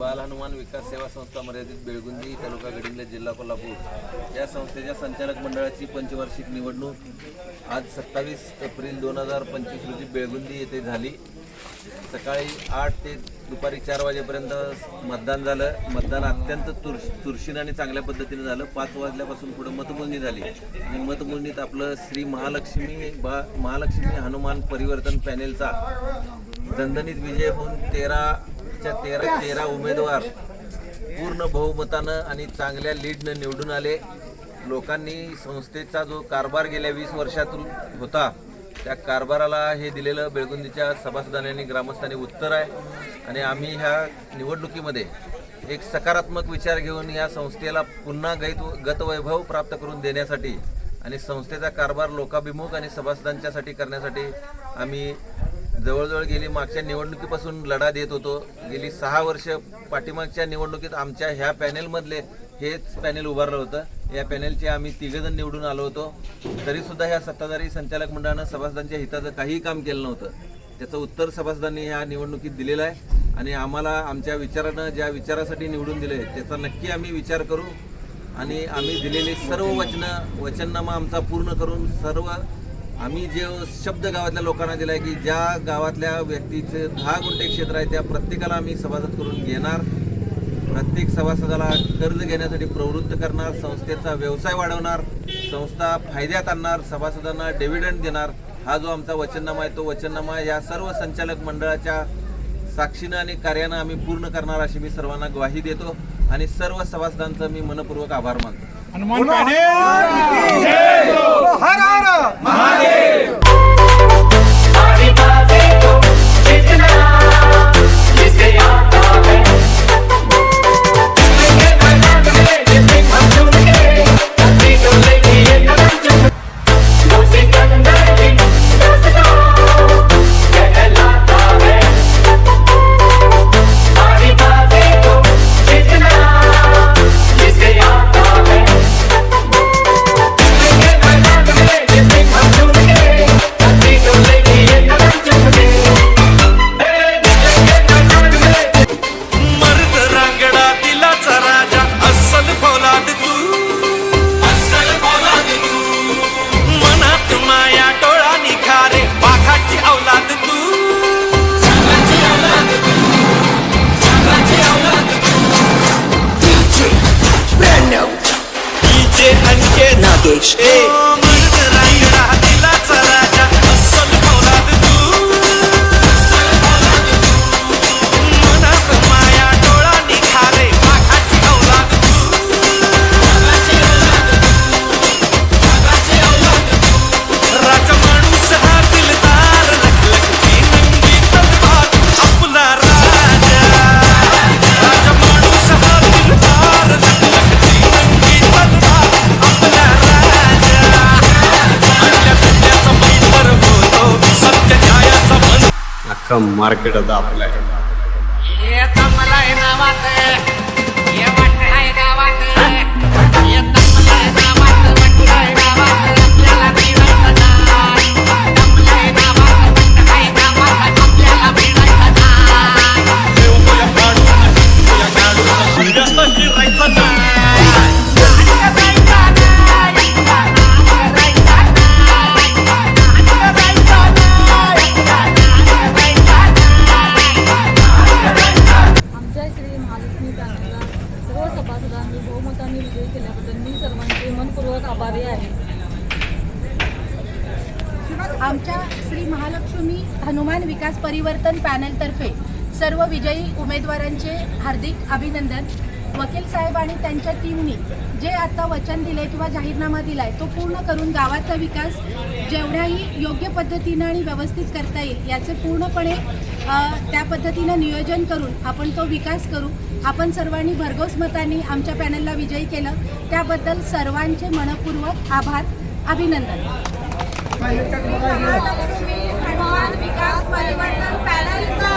बाल हनुमान विकास सेवा संस्था मर्यादित बेळगुंदी तालुका गडिंग्लज जिल्हा कोल्हापूर. या संस्थेच्या संचालक मंडळाची पंचवार्षिक निवडणूक आज सत्तावीस एप्रिल दोन हजार पंचवीस रोजी बेळगुंदी येथे झाली. सकाळी आठ ते दुपारी चार वाजेपर्यंत मतदान झालं. मतदान अत्यंत तुर चुरशीनं आणि चांगल्या पद्धतीने झालं. पाच वाजल्यापासून पुढे मतमोजणी झाली. आणि मतमोजणीत आपलं श्री महालक्ष्मी बा महालक्ष्मी हनुमान परिवर्तन पॅनेलचा दणदणीत विजय होऊन तेरा तेराच्या तेरा तेरा उमेदवार पूर्ण बहुमतानं आणि चांगल्या लीडनं निवडून आले. लोकांनी संस्थेचा जो कारभार गेल्या वीस वर्षातून होता त्या कारभाराला हे दिलेलं बेळगुंदीच्या सभासदांनी आणि ग्रामस्थांनी उत्तर आहे. आणि आम्ही ह्या निवडणुकीमध्ये एक सकारात्मक विचार घेऊन या संस्थेला पुन्हा गैत गतवैभव प्राप्त करून देण्यासाठी आणि संस्थेचा कारभार लोकाभिमुख आणि सभासदांच्यासाठी करण्यासाठी आम्ही जवळजवळ गेली मागच्या निवडणुकीपासून लढा देत होतो. गेली सहा वर्ष पाठीमागच्या निवडणुकीत आमच्या ह्या पॅनेलमधले हेच पॅनेल उभारलं होतं. या पॅनेलचे आम्ही तिघजण निवडून आलो होतो. तरीसुद्धा ह्या सत्ताधारी संचालक मंडळानं सभासदांच्या हिताचं काहीही काम केलं नव्हतं. त्याचं उत्तर सभासदांनी ह्या निवडणुकीत दिलेलं आहे आणि आम्हाला आमच्या विचारानं ज्या विचारासाठी निवडून दिले त्याचा नक्की आम्ही विचार करू आणि आम्ही दिलेली सर्व वचनं वचननामा आमचा पूर्ण करून सर्व आम्ही जे शब्द गावातल्या लोकांना दिला आहे की ज्या गावातल्या व्यक्तीचे दहा गुंठे क्षेत्र आहे त्या प्रत्येकाला आम्ही सभासद करून घेणार. प्रत्येक सभासदाला कर्ज घेण्यासाठी प्रवृत्त करणार संस्थेचा व्यवसाय वाढवणार संस्था फायद्यात आणणार सभासदांना डिव्हिडंड देणार. हा जो आमचा वचननामा आहे तो वचननामा या सर्व संचालक मंडळाच्या साक्षीनं आणि कार्यानं आम्ही पूर्ण करणार अशी मी सर्वांना ग्वाही देतो. आणि सर्व सभासदांचं मी मनपूर्वक आभार मानतो. हनुमान हर हर आगे Hey. अख्खं मार्केट आता आपलं आहे. आभारी आहे. आमच्या श्री महालक्ष्मी हनुमान विकास परिवर्तन पॅनलतर्फे सर्व विजयी उमेदवारांचे हार्दिक अभिनंदन. वकील साहेब आणि त्यांच्या टीमनी जे आता वचन दिले किंवा जाहीरनामा दिलाय तो पूर्ण करून गावाचा विकास जेवढ्याही योग्य पद्धतीनं आणि व्यवस्थित करता येईल याचे पूर्णपणे त्या पद्धतीनं नियोजन करून आपण तो विकास करू. आपण सर्वांनी भरघोस मतांनी आमच्या पॅनलला विजयी केलं. त्याबद्दल सर्वांचे मनपूर्वक आभार. अभिनंदन. विकास परिवर्तन पॅनलचा